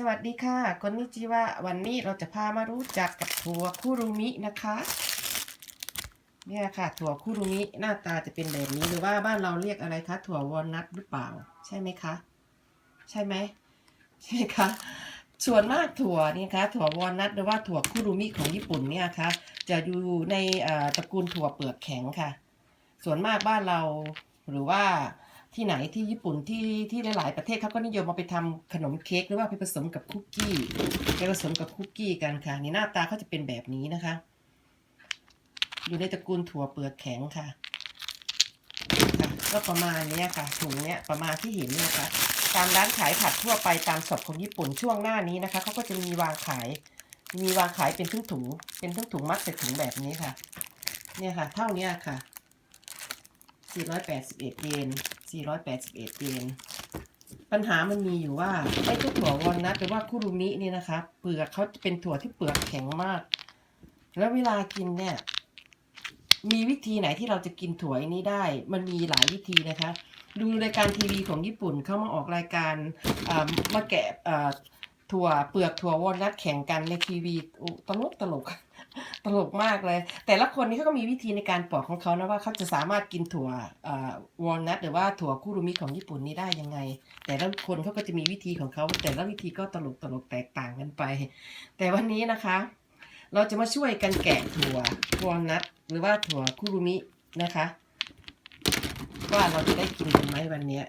สวัสดีค่ะคนนิจิวะวันนี้เราจะพามารู้จักกับถั่วคุรุมินะคะ เนี่ยค่ะ ถั่วคุรุมิหน้าตาจะเป็นแบบนี้หรือว่าบ้านเราเรียกอะไรคะถั่ววอลนัทหรือเปล่า ใช่ไหมคะ ใช่ไหมใช่ไหมคะส่วนมากถั่วนี่คะถั่ววอลนัทหรือว่าถั่วคุรุมิของญี่ปุ่นเนี่ยคะจะอยู่ในตระกูลถั่วเปลือกแข็งค่ะ ส่วนมากบ้านเราหรือว่า ที่ไหนที่ญี่ปุ่นที่ที่หลาย ๆ ประเทศเขาก็นิยมเอาไปทำขนมเค้กหรือว่าไปผสมกับคุกกี้ไปผสมกับคุกกี้กันค่ะนี่หน้าตาเขาจะเป็นแบบนี้นะคะ อยู่ในตระกูลถั่วเปลือกแข็งค่ะค่ะก็ประมาณนี้ค่ะถุงเนี้ยประมาณที่เห็นเนี่ยค่ะตามร้านขายผักทั่วไปตามสดของญี่ปุ่นช่วงหน้านี้นะคะเขาก็จะมีวางขาย มีวางขายเป็นถุงถุง เป็นถุงถุงมัดใส่ถุงแบบนี้ค่ะ เนี่ยค่ะ เท่านี้ค่ะ481เยน 481 เยน ปัญหามันมีอยู่ว่าไอ้เจ้าถั่ววอลนัทหรือว่าคุรุมินี่นะคะเปลือกเขาเป็นถั่วที่เปลือกแข็งมาก แล้วเวลากินเนี่ย มีวิธีไหนที่เราจะกินถั่วอันนี้ได้ มันมีหลายวิธีนะคะ ดูรายการทีวีของญี่ปุ่นเข้ามาออกรายการมาแกะถั่วเปลือกถั่ววอลนัทแข่งกันในทีวีตลกตลก ตลกมากเลย แต่ละคนนี่เขาก็มีวิธีในการปอกของเขานะว่าเขาจะสามารถกินถั่ววอลนัทหรือว่าถั่วคุรุมิของญี่ปุ่นนี้ได้ยังไง แต่ละคนเขาก็จะมีวิธีของเขา แต่ละวิธีก็ตลกตลกแตกต่างกันไป แต่วันนี้นะคะ เราจะมาช่วยกันแกะถั่ววอลนัทหรือว่าถั่วคุรุมินะคะ ว่าเราจะได้กินกันไหมวันนี้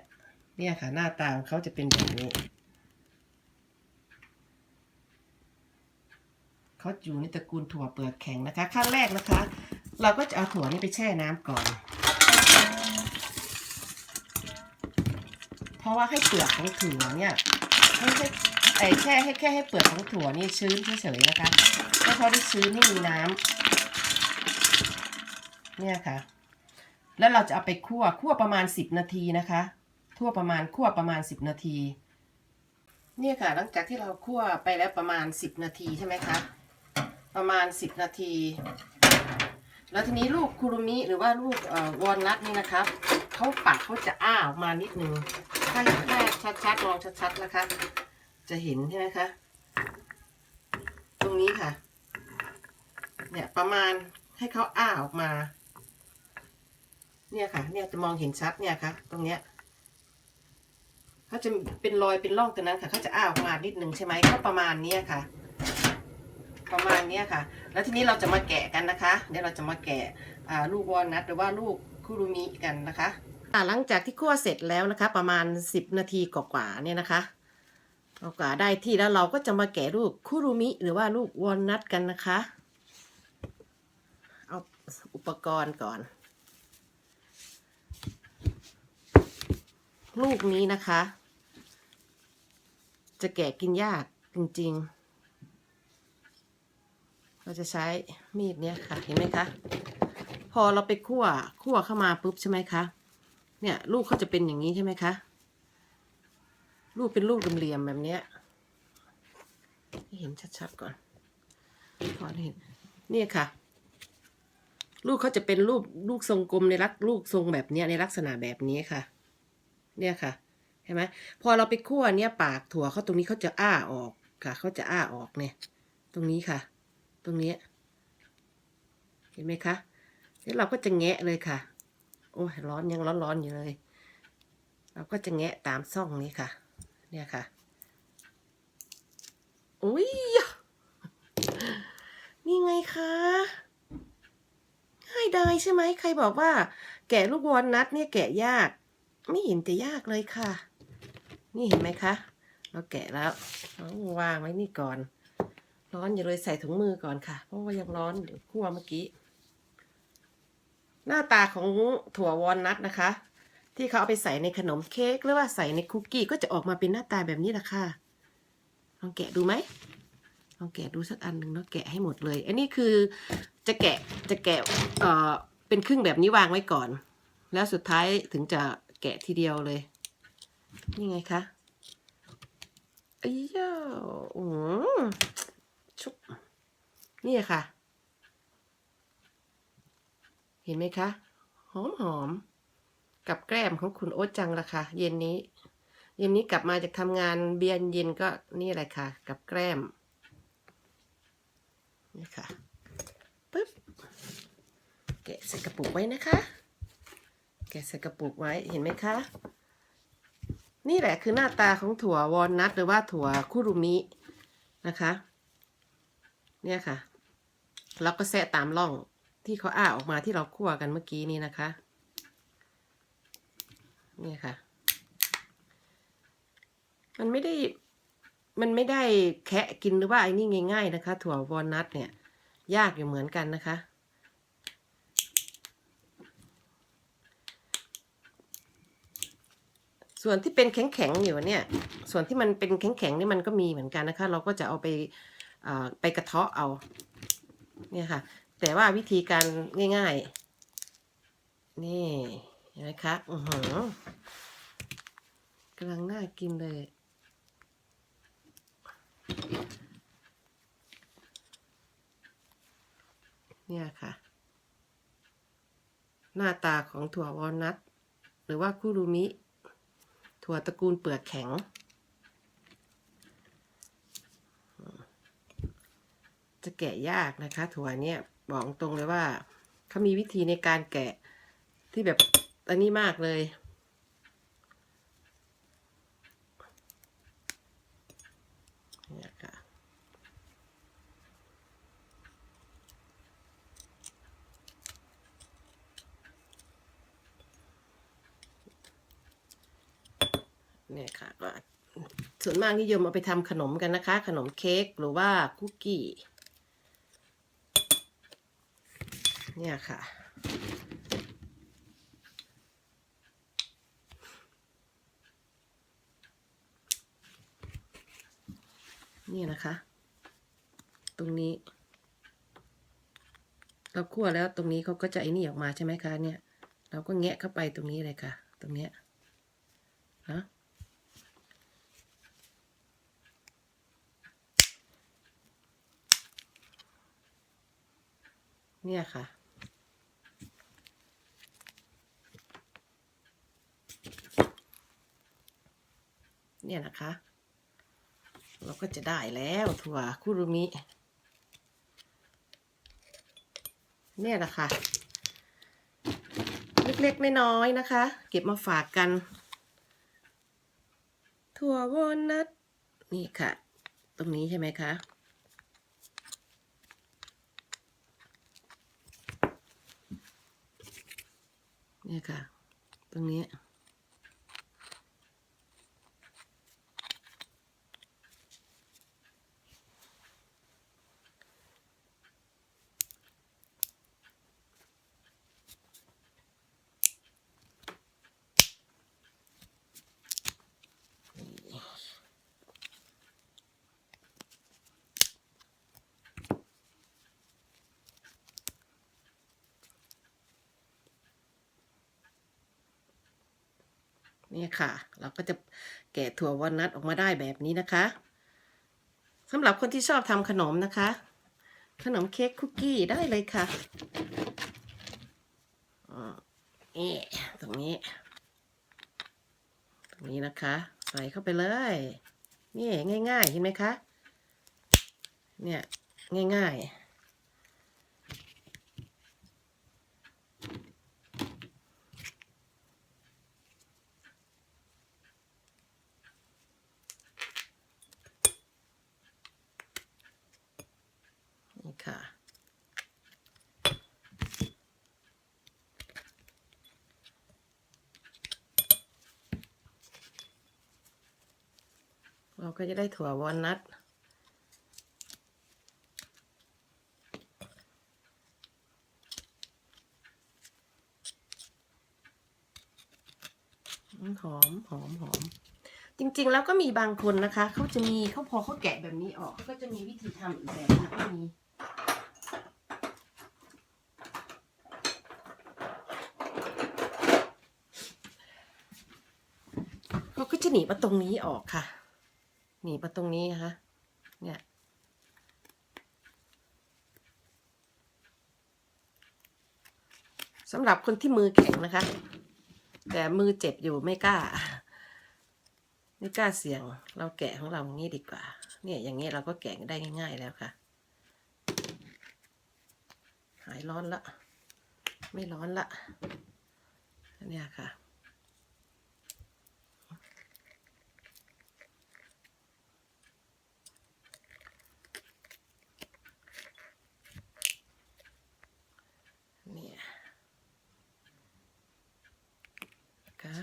เนี่ยค่ะหน้าตาของเขาจะเป็นแบบนี้ เขาอยู่ในตระกูลถั่วเปลือกแข็งนะคะ ขั้นแรกนะคะ เราก็จะเอาถั่วนี้ไปแช่น้ำก่อน เพราะว่าให้เปลือกของถั่วเนี่ยไม่ใช่ไอแช่ให้แค่ให้เปลือกของถั่วนี่ชื้นเฉยๆนะคะให้เขาได้ชื้นไม่มีน้ำเนี่ยค่ะ แล้วเราจะเอาไปคั่วคั่วประมาณ 10 นาทีนะคะ ทั่วประมาณคั่วประมาณ 10 นาทีเนี่ยค่ะหลังจากที่เราคั่วไปแล้วประมาณ 10 นาทีใช่ไหมคะ ประมาณ 10 นาที แล้วทีนี้ลูกคุรุมิหรือว่าลูกวอลนัทนี่นะครับเขาปากเขาจะอ้าออกมานิดนึงถ้าแค่ชัดๆลองชัดๆนะคะ จะเห็นใช่ไหมคะ ตรงนี้ค่ะ เนี่ยประมาณให้เขาอ้าออกมา เนี่ยค่ะ เนี่ยจะมองเห็นชัดเนี่ยค่ะ ตรงเนี้ยเขาจะเป็นรอยเป็นร่องตรงนั้นค่ะเขาจะอ้าออกมานิดนึงใช่ไหมก็ประมาณเนี้ยค่ะ ประมาณนี้ค่ะ แล้วทีนี้เราจะมาแกะกันนะคะ เดี๋ยวเราจะมาแกะลูกวอลนัทหรือว่าลูกคุรุมิกันนะคะหลังจากที่คั่วเสร็จแล้วนะคะ ประมาณ 10 นาทีกว่าๆเนี่ยนะคะกว่าได้ที่แล้วเราก็จะมาแกะลูกคุรุมิ หรือว่าลูกวอลนัทกันนะคะ เอาอุปกรณ์ก่อน ลูกนี้นะคะ จะแกะกินยากจริงๆ เราจะใช้มีดเนี้ยค่ะเห็นไหมคะ พอเราไปคั่วคั่วเข้ามาปุ๊บใช่ไหมคะเนี่ยลูกเขาจะเป็นอย่างนี้ใช่ไหมคะลูกเป็นลูกเหลี่ยมแบบเนี้ยให้เห็นชัดๆก่อนพอเห็นเนี่ยค่ะ ลูกเขาจะเป็นรูปลูกทรงกลมในลักลูกทรงแบบเนี้ยในลักษณะแบบนี้ค่ะ เนี่ยค่ะเห็นไหมพอเราไปคั่วเนี่ยปากถั่วเขาตรงนี้เขาจะอ้าออกค่ะเขาจะอ้าออกเนี่ย ตรงนี้ค่ะ ตรงนี้ เห็นไหมคะแล้วเราก็จะแงะเลยค่ะ โอ้ยร้อนยังร้อนๆอยู่เลย เราก็จะแงะตามซ่องนี้ค่ะ เนี่ยค่ะอุ้ยนี่ไงคะง่ายดายใช่ไหมใครบอกว่า แกะลูกวอลนัทเนี่ยแกะยาก ไม่เห็นจะยากเลยค่ะ นี่เห็นไหมคะ เราแกะแล้วเราวางไว้นี่ก่อน ร้อนอย่าเลยใส่ถุงมือก่อนค่ะ เพราะว่ายังร้อนเดี๋ยวคั่วเมื่อกี้ หน้าตาของถั่ววอลนัทนะคะ ที่เขาเอาไปใส่ในขนมเค้กหรือว่าใส่ในคุกกี้ก็จะออกมาเป็นหน้าตาแบบนี้แหละค่ะลองแกะดูไหมลองแกะดูสักอันหนึ่งเนาะแกะให้หมดเลย อันนี้คือจะแกะจะแกะเอ่อเป็นครึ่งแบบนี้วางไว้ก่อน แล้วสุดท้ายถึงจะแกะทีเดียวเลยนี่ไงคะอ้ยาอืมชุบ นี่ค่ะ เห็นไหมคะ หอมหอมกับแกล้มของคุณโอ๊ตจังละค่ะ เย็นนี้ เย็นนี้กลับมาจากทำงานเบียนเย็นก็นี่แหละค่ะ กับแกล้มนี่ค่ะปึ๊บแกะใส่กระปุกไว้นะคะ แกะใส่กระปุกไว้เห็นไหมคะ นี่แหละคือหน้าตาของถั่ววอลนัทหรือว่าถั่วคุรุมินะคะ เนี่ยค่ะแล้วก็แซะตามร่องที่เขาอ้าออกมาที่เราคั่วกันเมื่อกี้นี้นะคะ เนี่ยค่ะ มันไม่ได้ มันไม่ได้แคะกินหรือว่าไอ้นี่ง่าย ๆนะคะ ถั่ววอลนัทเนี่ย ยากอยู่เหมือนกันนะคะส่วนที่เป็นแข็งๆอยู่เนี่ย ส่วนที่มันเป็นแข็งๆนี่มันก็มีเหมือนกันนะคะ เราก็จะเอาไป ไปกระเทาะเอา เนี่ยค่ะ แต่ว่าวิธีการง่าย ๆ นี่เห็นไหมคะอือหือกำลังน่ากินเลย เนี่ยค่ะ หน้าตาของถั่ววอลนัทหรือว่าคุรุมิ ถั่วตระกูลเปลือกแข็ง จะแกะยากนะคะ ถั่วเนี่ยบอกตรงเลยว่าเขามีวิธีในการแกะที่แบบอันนี้มากเลย เนี่ยค่ะเนี่ยค่ะก็ส่วนมากนิยมเอาไปทำขนมกันนะคะ ขนมเค้กหรือว่าคุกกี้ เนี่ยค่ะ นี่นะคะ ตรงนี้ เราคั่วแล้วตรงนี้เขาก็จะไอ้นี่ออกมาใช่ไหมคะเนี่ย เราก็แงะเข้าไปตรงนี้เลยค่ะ ตรงเนี้ยนะเนี่ยค่ะ เนี่ยนะคะ เราก็จะได้แล้วถั่วคุรุมิ เนี่ยนะคะ เล็กๆน้อยๆนะคะ เก็บมาฝากกัน ถั่ววอลนัทนี่ค่ะ ตรงนี้ใช่ไหมคะเนี่ยค่ะ ตรงนี้ เนี่ค่ะ เราก็จะแกะถั่ววอลนัทออกมาได้แบบนี้นะคะสำหรับคนที่ชอบทำขนมนะคะ ขนมเค้กคุกกี้ได้เลยค่ะอ่านี่ตรงนี้ ตรงนี้นะคะ ใส่เข้าไปเลย นี่ง่ายๆเห็นไหมคะ เนี่ยง่ายๆ นี่ค่ะ เรา ก็จะได้ถั่ววอลนัทหอมหอมหอม จริง ๆ แล้วก็มีบางคนนะคะ เขาจะมีเขาพอเขาแกะแบบนี้ออกเขาก็จะมีวิธีทำอีกแบบนะก็มีเขาก็จะหนีมาตรงนี้ออกค่ะ หนีบมาตรงนี้นะคะเนี่ยสำหรับคนที่มือแข็งนะคะ แต่มือเจ็บอยู่ไม่กล้า ไม่กล้าเสี่ยง เราแกะของเราอย่างนี้ดีกว่า เนี่ยอย่างนี้เราก็แกะได้ง่าย ๆแล้วค่ะ หายร้อนละ ไม่ร้อนละเนี่ยค่ะ เนี่ยค่ะ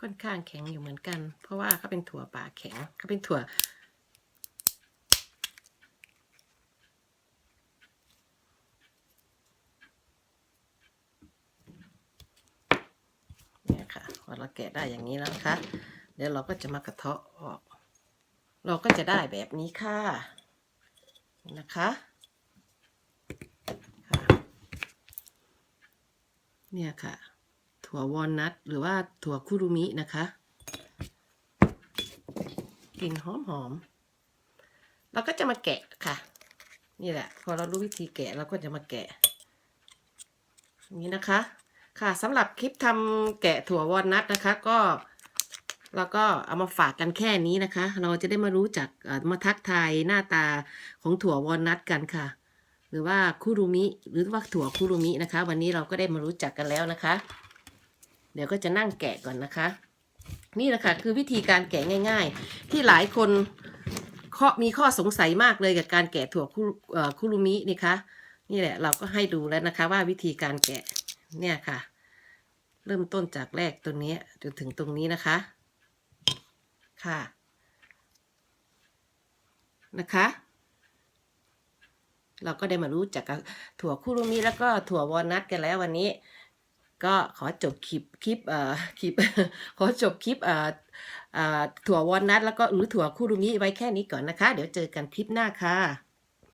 ค่อนข้างแข็งอยู่เหมือนกัน เพราะว่าเขาเป็นถั่วป่าแข็งเขาเป็นถั่ว เนี่ยค่ะพอเราแกะได้อย่างนี้แล้วนะคะเดี๋ยวเราก็จะมากระเทาะออก เราก็จะได้แบบนี้ค่ะนะคะค่ะเนี่ยค่ะ ถั่ววอลนัทหรือว่าถั่วคุรุมินะคะกลิ่นหอมหอมเราก็จะมาแกะค่ะ นี่แหละ พอเรารู้วิธีแกะเราก็จะมาแกะนี้นะคะ ค่ะสำหรับคลิปทำแกะถั่ววอลนัทนะคะ ก็เราก็เอามาฝากกันแค่นี้นะคะ เราจะได้มารู้จักมาทักทายหน้าตาของถั่ววอลนัทกันค่ะ หรือว่าคุรุมิหรือว่าถั่วคุรุมินะคะ วันนี้เราก็ได้มารู้จักกันแล้วนะคะ เดี๋ยวก็จะนั่งแกะก่อนนะคะ นี่แหละค่ะคือวิธีการแกะง่าย ๆ ที่หลายคนข้อมีข้อสงสัยมากเลยกับการแกะถั่วคุรุมินี่คะนี่แหละเราก็ให้ดูแล้วนะคะว่าวิธีการแกะเนี่ยค่ะ เริ่มต้นจากแรกตัวนี้จนถึงตรงนี้นะคะค่ะนะคะ เราก็ได้มารู้จักถั่วคุรุมิแล้วก็ถั่ววอลนัทกันแล้ววันนี้ ก็ขอจบคลิปคลิปเอ่อคลิปขอจบคลิปเอ่อเอ่อถั่ววอลนัทแล้วก็หรือถั่วคูรุมิไว้แค่นี้ก่อนนะคะ เดี๋ยวเจอกันคลิปหน้าค่ะ